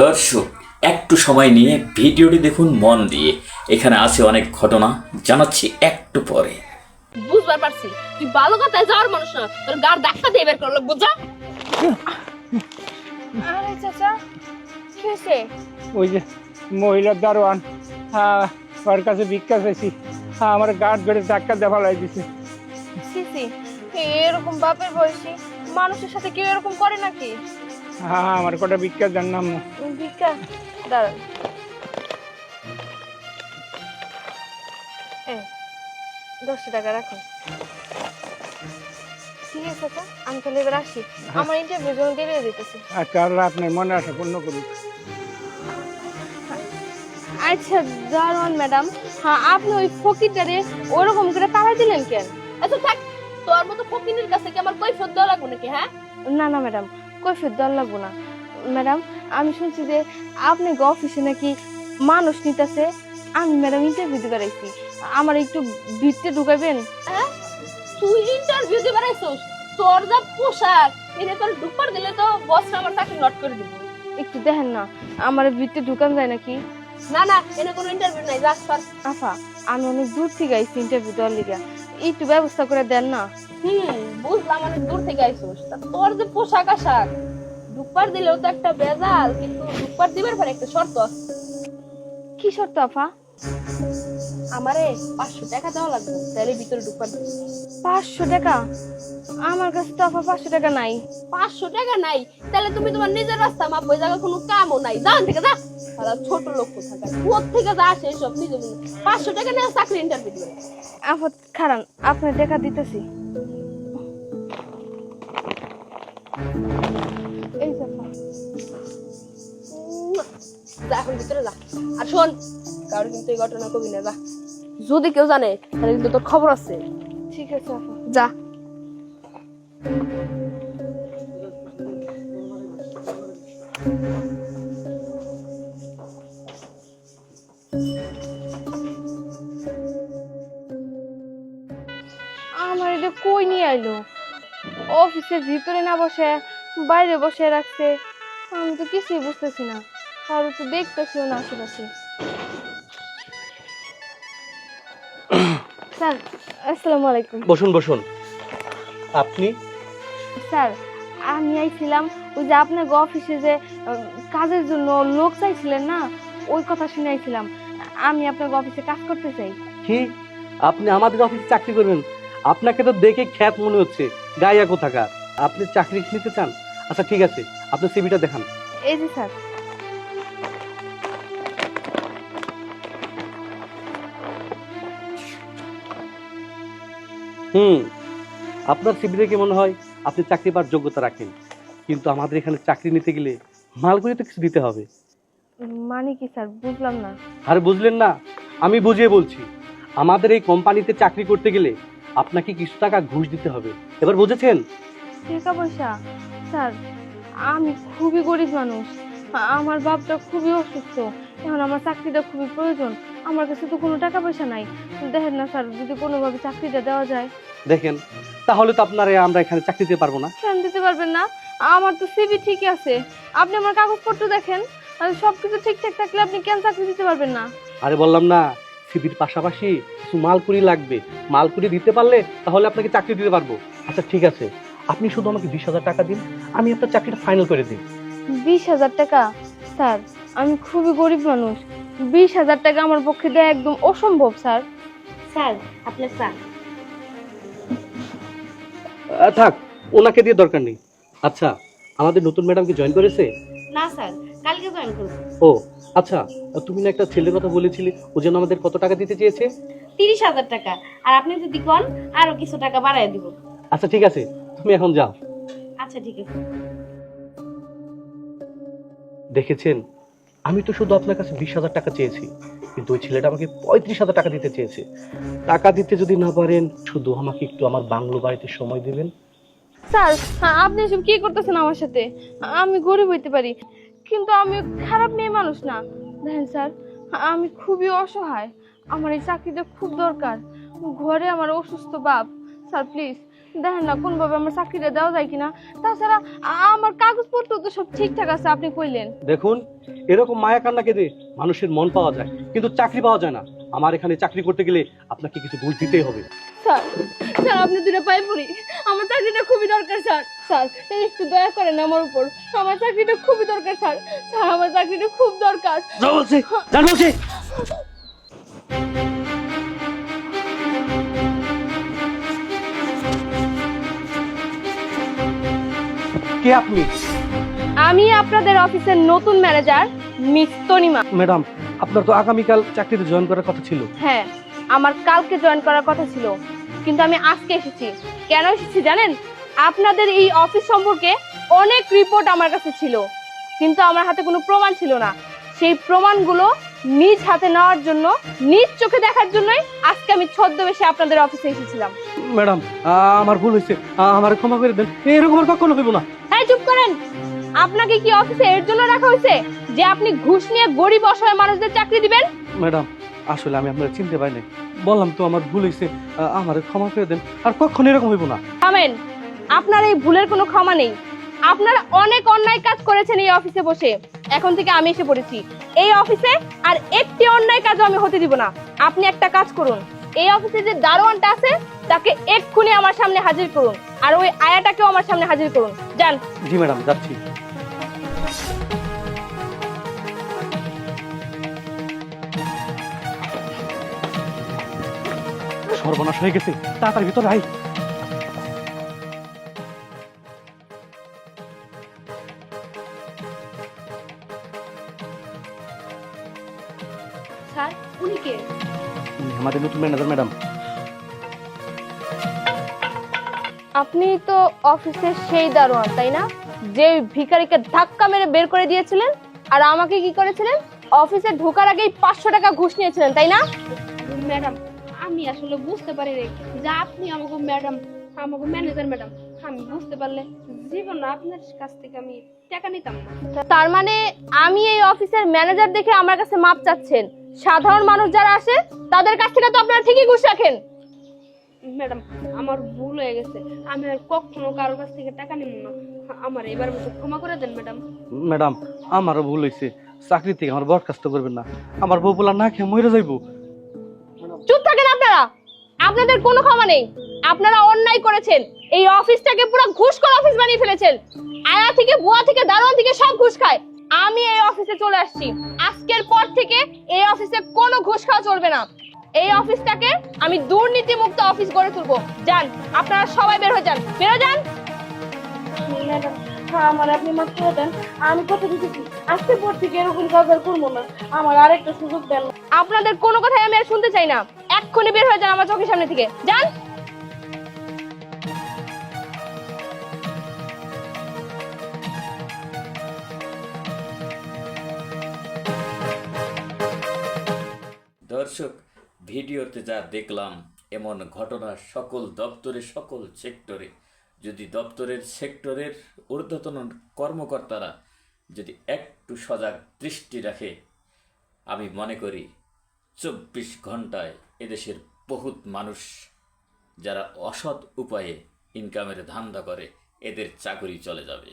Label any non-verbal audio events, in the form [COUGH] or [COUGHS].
দর্শক একটু সময় নিয়ে ভিডিওটি দেখুন মন দিয়ে। এখানে আছে অনেক ঘটনা জানাচ্ছি একটু পরে। বুঝবার পারছি তুই ভালো কথায় যাওয়ার মানুষ না তোর গার ডাক্তার দিয়ে বের করল বুঝা আরে চাচা কি হয়েছে? ওই যে মহিলার দারোয়ান হ্যাঁ ওর কাছে ভিক্ষা চাইছি হ্যাঁ আমার গার্ড ধরে ধাক্কা দেওয়া লাই দিছে। সিসি এরকম বাপের বয়সী মানুষের সাথে কেউ এরকম করে নাকি? হ্যাঁ আমার কটা ভিক্ষা দেন নাম। ভিক্ষা দাঁড়ান এই, টাকা রাখুন ঠিক আছে আমি তাহলে এবার আসি। আমার ইন্টারভিউ যখন দিতেছি আল্লাহ আপনার মনে আশা পূর্ণ করুক আচ্ছা দারোয়ান ম্যাডাম হ্যাঁ আপনি ওই ফকিরটারে ওরকম করে তাড়া দিলেন কেন? আচ্ছা থাক তোর মতো ফকিনের কাছে কি আমার কৈফত দেওয়া লাগবে নাকি হ্যাঁ? না না ম্যাডাম কৈফিয়ত দেওয়ার লাগবো না। ম্যাডাম আমি শুনছি যে আপনি অফিসে নাকি মানুষ নিতেছে। আমি ম্যাডাম ইন্টারভিউ দিতে পারাইছি আমার একটু ভিড়তে ঢুকাবেন হ্যাঁ? তুই ইন্টারভিউ দিবার আইছস? তোর যা পোশাক এটা তোর দুপার দিলে তো বস আমার চাকরি নট করে দিব। একটু দেখেন না আমার ভিড়তে ঢুকান যায় নাকি? না না এনে কোনো ইন্টারভিউ নাই যাস আফা আমি অনেক দূর থেকে আইছি ইন্টারভিউ দেওয়ার লিগে। একটু ব্যবস্থা করে দেন না। হুম বুঝলাম অনেক দূর থেকে আইছস তা তোর যে পোশাক আশাক দুপার দিলেও তো একটা বেজাল কিন্তু দুপার দিবার পরে একটা শর্ত আছে। কি শর্ত আফা? আমারে পাঁচশো টাকা দেওয়া লাগবে তাহলে ভিতরে ঢুকবার। পাঁচশো টাকা? আমার কাছে তো আফা পাঁচশো টাকা নাই। পাঁচশো টাকা নাই? তাহলে তুমি তোমার নিজের রাস্তা মাপ ওই জায়গায় কোনো কামও নাই। যান থেকে যা। সারা ছোট লোক থাকা কোথ থেকে যা আসে সব নিজে পাঁচশো টাকা নিয়ে চাকরি ইন্টারভিউ দিবে। আফা খারান আপনার টাকা দিতেছি। এই যা এখন ভিতরে যা। আর শোন, কারোর কিন্তু এই ঘটনা কবি না, যা। যদি কেউ জানে, তাহলে কিন্তু তোর খবর আছে। ঠিক আছে যা যা। আমার বসে বাইরে বসে রাখছে। আমি তো কিছুই বুঝতেছি না। কারও তো দেখতেছিও না আশেপাশে। [COUGHS] স্যার আসসালামু আলাইকুম। বসুন বসুন। আপনি? স্যার আমি আইছিলাম ওই যে আপনার অফিসে যে কাজের জন্য লোক চাইছিলেন না ওই কথা শুনে আইছিলাম। আমি আপনার অফিসে কাজ করতে চাই। কি? আপনি আমাদের অফিসে চাকরি করবেন? আপনাকে তো দেখে খ্যাত মনে হচ্ছে। গায়া কোথাকার? আপনি চাকরি নিতে চান? আচ্ছা ঠিক আছে। আপনি সিভিটা দেখান। এই যে স্যার। হুম আপনার সিভি দেখে মনে হয়? আপনি চাকরি পাওয়ার যোগ্যতা রাখেন। কিন্তু আমাদের এখানে চাকরি নিতে গেলে মালগুলি তো কিছু দিতে হবে। মানে কি স্যার? বুঝলাম না। আরে বুঝলেন না? আমি বুঝিয়ে বলছি আমাদের এই কোম্পানিতে চাকরি করতে গেলে আপনাকে কিছু টাকা ঘুষ দিতে হবে। এবার বুঝেছেন? টাকা পয়সা। স্যার আমি খুবই গরিব মানুষ। আমার বাপটা খুবই অসুস্থ। এখন আমার চাকরিটা খুবই প্রয়োজন। আমার কাছে তো কোনো টাকা পয়সা নাই। দেখেন না স্যার যদি কোনোভাবে চাকরিটা দেওয়া যায়। দেখেন তাহলে তো আপনারা আমরা এখানে চাকরি দিতে পারব না। কেন দিতে পারবেন না। আমার তো সিবি ঠিকই আছে। আপনি আমার কাগজপত্র দেখেন। সব কিছু ঠিকঠাক থাকলে আপনি কেন চাকরি দিতে পারবেন না? আরে বললাম না সিভির পাশাপাশি কিছু মালকুড়ি লাগবে। মালকুড়ি দিতে পারলে তাহলে আপনাকে চাকরি দিতে পারব। আচ্ছা ঠিক আছে। আপনি শুধু আমাকে বিশ হাজার টাকা দিন আমি আপনার চাকরিটা ফাইনাল করে দিই। বিশ হাজার টাকা? স্যার আমি খুবই গরিব মানুষ। বিশ হাজার টাকা আমার পক্ষে দেওয়া একদম অসম্ভব স্যার। স্যার আপনি স্যার। থাক ওনাকে দিয়ে দরকার নেই। আচ্ছা আমাদের নতুন ম্যাডাম কি জয়েন করেছে? না স্যার কালকে জয়েন করব। ও আচ্ছা তুমি না একটা ছেলের কথা বলেছিলে ও যেন আমাদের কত টাকা দিতে চেয়েছে? তিরিশ হাজার টাকা। আর আপনি যদি কন আরও কিছু টাকা বাড়ায় দিব। আচ্ছা ঠিক আছে তুমি এখন যাও। আচ্ছা ঠিক আছে। দেখেছেন আমি তো শুধু আপনার কাছে বিশ হাজার টাকা চেয়েছি কিন্তু ওই ছেলেটা আমাকে পঁয়ত্রিশ হাজার টাকা দিতে চেয়েছে। টাকা দিতে যদি না পারেন শুধু আমাকে একটু আমার বাংলো বাড়িতে সময় দেবেন। স্যার আপনি এসব কি করতেছেন আমার সাথে? আমি গরিব হইতে পারি কিন্তু আমি খারাপ মেয়ে মানুষ না। দেখেন স্যার আমি খুবই অসহায়। আমার এই চাকরিটা খুব দরকার। ঘরে আমার অসুস্থ বাপ। স্যার প্লিজ দেখেন না কোনভাবে আমার চাকরিটা দেওয়া যায় কিনা। তাছাড়া আমার কাগজপত্র তো সব ঠিকঠাক আছে আপনি কইলেন। দেখুন এরকম মায়া কান্না কেঁদে মানুষের মন পাওয়া যায় কিন্তু চাকরি পাওয়া যায় না। আমার এখানে চাকরি করতে গেলে আপনাকে কিছু ঘুষ দিতেই হবে। স্যার স্যার আপনি দুটো পায়ে পড়ি। আমার চাকরিটা খুবই দরকার স্যার। স্যার একটু দয়া করেন আমার উপর। আমার চাকরিটা খুবই দরকার স্যার। স্যার আমার চাকরিটা খুব দরকার। যা বলছি জান বলছি। [LAUGHS] কে আপনি? আমি আপনাদের অফিসের নতুন ম্যানেজার মিস তনিমা। ম্যাডাম আপনার তো আগামীকাল চাকরিতে জয়েন করার কথা ছিল। হ্যাঁ আমার কালকে জয়েন করার কথা ছিল। কিন্তু আমি আজকে এসেছি। কেন এসেছি জানেন? আপনাদের এই অফিস সম্পর্কে অনেক রিপোর্ট আমার কাছে ছিল। কিন্তু আমার হাতে কোনো প্রমাণ ছিল না। সেই প্রমাণগুলো নিজ হাতে নেওয়ার জন্য নিজ চোখে দেখার জন্যই আজকে আমি ছদ্মবেশে আপনাদের অফিসে এসেছিলাম। ম্যাডাম আমার ভুল হয়েছে। আমার ক্ষমা করে দেন। এরকম আর কখনো হইব না। হ্যাঁ চুপ করেন। আপনাকে কি অফিসে এর জন্য রাখা হয়েছে? যে আপনি ঘুষ নিয়ে গরিব অসহায় মানুষদের চাকরি দিবেন? ম্যাডাম আসলে আমি আপনার চিনতে পারিনি বললাম তো আমার ভুল হয়েছে। আমার ক্ষমা করে দেন। আর কখনো এরকম হইব না। থামেন। আপনার এই ভুলের কোনো ক্ষমা নেই। আপনারা অনেক অন্যায় কাজ করেছেন এই অফিসে বসে। এখন থেকে আমি এসে পড়েছি। এই অফিসে আর একটি অন্যায় কাজও আমি হতে দিব না। আপনি একটা কাজ করুন। এই অফিসে যে দারোয়ানটা আছে, তাকে এক্ষুনি আমার সামনে হাজির করুন। আর ওই আয়াটাকেও আমার সামনে হাজির করুন। যান। জি ম্যাডাম, যাচ্ছি। সর্বনাশ হয়ে গেছে। তাড়াতাড়ি ভিতরে আই আমাদের নতুন ম্যানেজার ম্যাডাম। আপনি তো অফিসের সেই দারোয়ান তাই না? যে ভিখারিকে ধাক্কা মেরে বের করে দিয়েছিলেন আর আমাকে কি করেছিলেন? অফিসে ঢোকার আগেই পাঁচশো টাকা ঘুষ নিয়েছিলেন তাই না? ম্যাডাম আমি আসলে বুঝতে পারি রে যে আপনি আমাকে ম্যাডাম আমাকে ম্যানেজার ম্যাডাম আমি বুঝতে পারলে জীবন আপনার কাছ থেকে আমি টাকা নিতাম না। তার মানে আমি এই অফিসের ম্যানেজার দেখে আমার কাছে মাপ চাচ্ছেন। সাধারণ মানুষ যারা আসে তাদের কাছ থেকে তো আপনারা ঠিকই ঘুষ রাখেন। ম্যাডাম আমার ভুল হয়ে গেছে। আমি আর কখনো কারোর কাছ থেকে টাকা নিব না। আমার এবার মতো ক্ষমা করে দেন ম্যাডাম। ম্যাডাম আমারও ভুল হয়েছে। চাকরি থেকে আমার বরখাস্ত করবেন না। আমার বউ বলা না খেয়ে মরে যাইবো। চুপ থাকেন আপনারা। আপনাদের কোনো ক্ষমা নেই। আপনারা অন্যায় করেছেন। এই অফিসটাকে পুরো ঘুষ করে অফিস বানিয়ে ফেলেছেন। আয়া থেকে বুয়া থেকে দারোয়ান থেকে সব ঘুষ খায়। আমি এই অফিসে চলে আসছি। আজকের পর থেকে এই অফিসে কোনো ঘুষ খাওয়া চলবে না। এই অফিসটাকে আমি দুর্নীতি মুক্ত অফিস গড়ে তুলবো। যান আপনারা সবাই বের হয়ে যান। বের হয়ে যান। ম্যাডাম আমার আপনি মাফ করে দেন। আমি কথা দিতেছি আজকে পর থেকে এরকম কাজ আর করব না। আমার আরেকটা সুযোগ দেন। আপনাদের কোনো কথাই আমি আর শুনতে চাই না। এক্ষুনি বের হয়ে যান আমার চোখের সামনে থেকে। যান। দর্শক, ভিডিওতে যা দেখলাম, এমন ঘটনা সকল দপ্তরে, সকল সেক্টরে। যদি দপ্তরের সেক্টরের ঊর্ধ্বতন কর্মকর্তারা যদি একটু সজাগ দৃষ্টি রাখে, আমি মনে করি চব্বিশ ঘন্টায় এদেশের বহুত মানুষ যারা অসৎ উপায়ে ইনকামের ধান্দা করে, এদের চাকরি চলে যাবে।